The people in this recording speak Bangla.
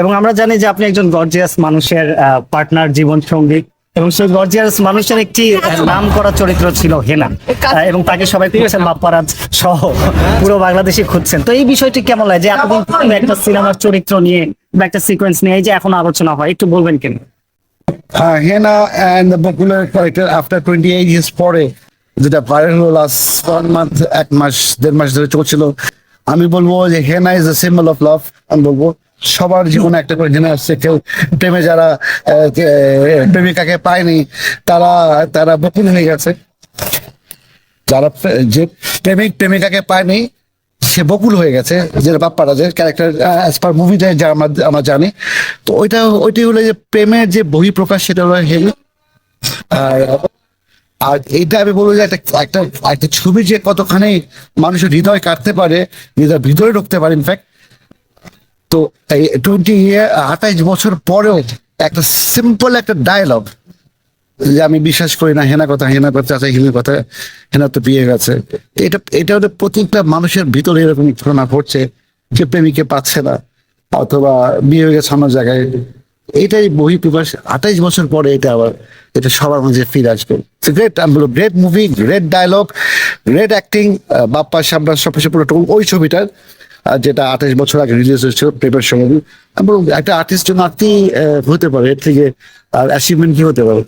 এবং আমরা জানি যে আপনি একজন গর্জিয়াস মানুষের পার্টনার জীবন সঙ্গী এবং সেই গর্জিয়াস মানুষের একটি নাম করা চরিত্র ছিল হেনা। এবং তাকে সবাই খুঁজছেন বাপ্পারাজ সহ পুরো বাংলাদেশে খুঁজছেন। তো এই বিষয়টি কেমন লাগে? যে এতদিন একটা সিনেমার চরিত্র নিয়ে বা একটা সিকোয়েন্স নিয়ে এই যে এখন আলোচনা হয় একটু বলবেন কেন? uh, Hannah and the popular character after 28 years পরে যেটা ভাইরাল হলো লাস্ট ওয়ান মান্থ এক মাস দেড় মাস ধরে চলছিল আমি বলব যে henna is the symbol of love আমি বলব। সবার জীবনে একটা করে জেনে আসছে। কেউ প্রেমে যারা প্রেমিকাকে পায়নি, তারা তারা বকুল হয়ে গেছে। যারা যে প্রেমিক, প্রেমিকাকে পায়নি, সে বকুল হয়ে গেছে। যেটা বাপ্পারা, যে ক্যারেক্টার অ্যাজ পার মুভিতে যা আমরা আমরা জানি। তো ওইটা, ওইটাই হলো যে প্রেমের যে বহিঃপ্রকাশ, সেটা হলো হেমি। আর আর এইটা আমি বলব যে একটা একটা একটা ছবি যে কতখানি মানুষের হৃদয় কাটতে পারে, হৃদয় ভিতরে ঢুকতে পারে ইনফ্যাক্ট তো টোয়েন্টি আঠাইশ বছর পরেও একটা সিম্পল একটা ডায়লগ যে আমি বিশ্বাস করি না, হেনা কথা হেনা কথা আছে হিমের কথা, হেনা তো বিয়ে গেছে এটা এটা হচ্ছে প্রত্যেকটা মানুষের ভিতরে এরকম ঘটনা ঘটছে যে প্রেমিকে পাচ্ছে না অথবা বিয়ে হয়ে গেছে অন্য জায়গায়। এটাই বহি প্রকাশ আঠাইশ বছর পরে এটা আবার, এটা সবার মাঝে ফিরে আসবে। গ্রেট আমি বলব great movie great dialogue great acting Bappa Sabraj সবকিছু পুরো ওই ছবিটার যেটা আঠাশ বছর আগে রিলিজ হয়েছিল প্রেমের সময় এবং একটা আর্টিস্ট জন্য আহ, হতে পারে এর থেকে আর অ্যাচিভমেন্ট কি হতে পারে?